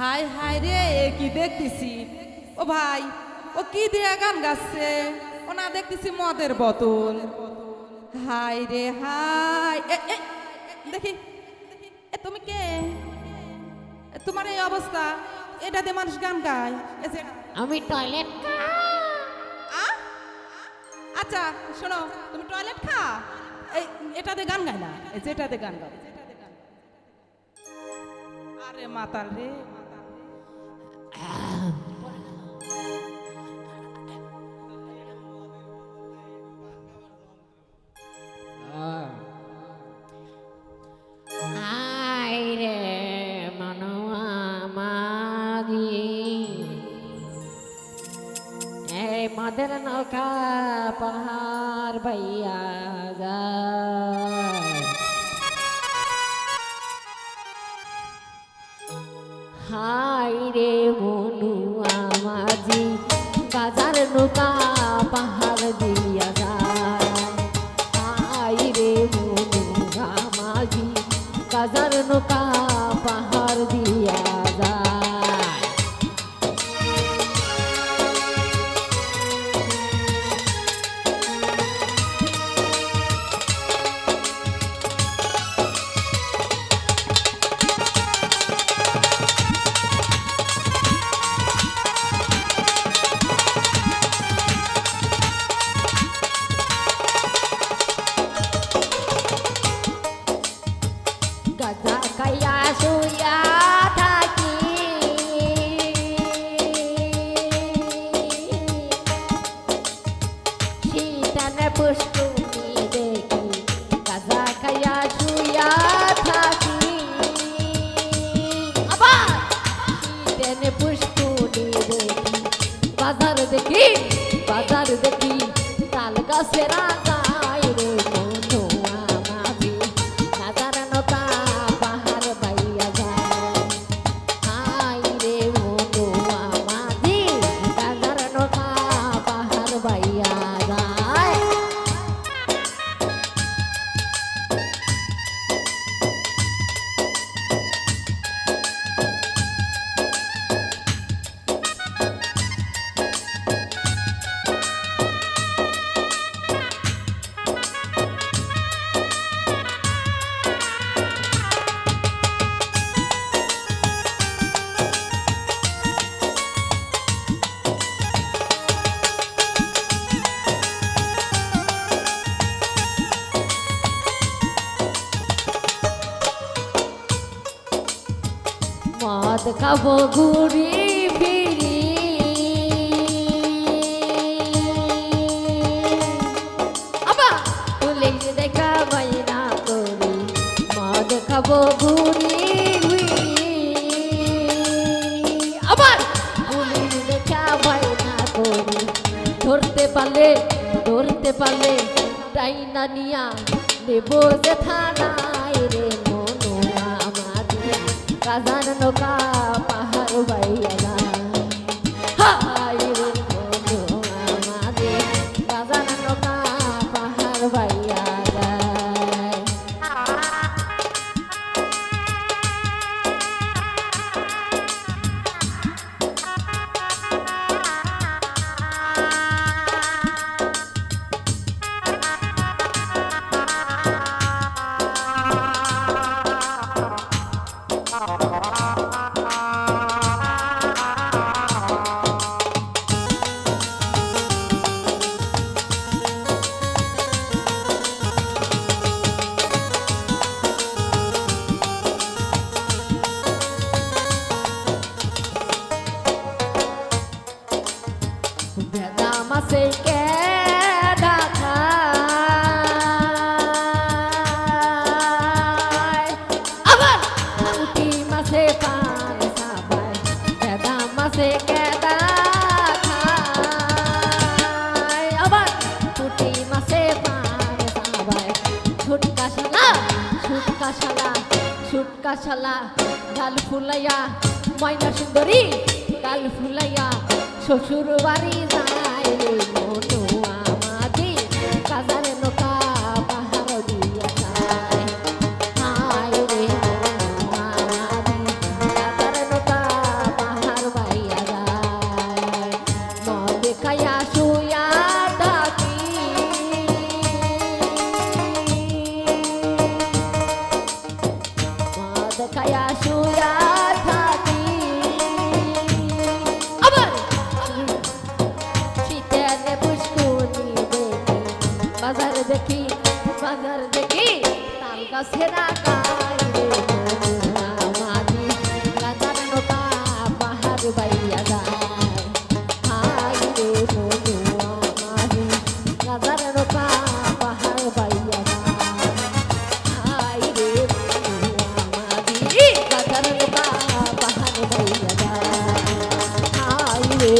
High high রে কি দেখতেছি? ও ভাই ও কি দিয়ে গান গাচ্ছে? ও না দেখতেছি মদের বোতল। হাই রে হাই দেখি এ তুমি কে? তোমার এই অবস্থা? এটা দিয়ে মানুষ গান গায়। আমি টয়লেট? আচ্ছা শোনো তুমি টয়লেট খা? এই এটাতে গান গায় না। যেটাতে গান গাও। আরে মাতাল রে। মদের নৌকা পাহাড় বাইয়া যায়। হাই মনু আমাজি, বাজার নৌকা পাহাড় দিয়া যায়। আই রে মনু মাঝি বাজার নৌকা পাহাড় দিয়া যায়। দেখি বাজার দেখি তাল গাছের খাব ঘুরি ফিরি আবার পুলিশ দেখা বাইনা করি, মদ খাব ঘুরি আবার দেখা ধরতে পারলে ধরতে পারলে, ডাইনা নিয়া নেব যে থানায় রে। কাজান নৌকা পাহাড় বাইয়া শালা গাল ফুলাইয়া ময়না সুন্দরী গাল ফুলাইয়া শ্বশুর বাড়ি যায়। দেখি বাজার দেখি তাল গাছে রাখা আমাদের রাজার নৌকা পাহাড় বাড়ি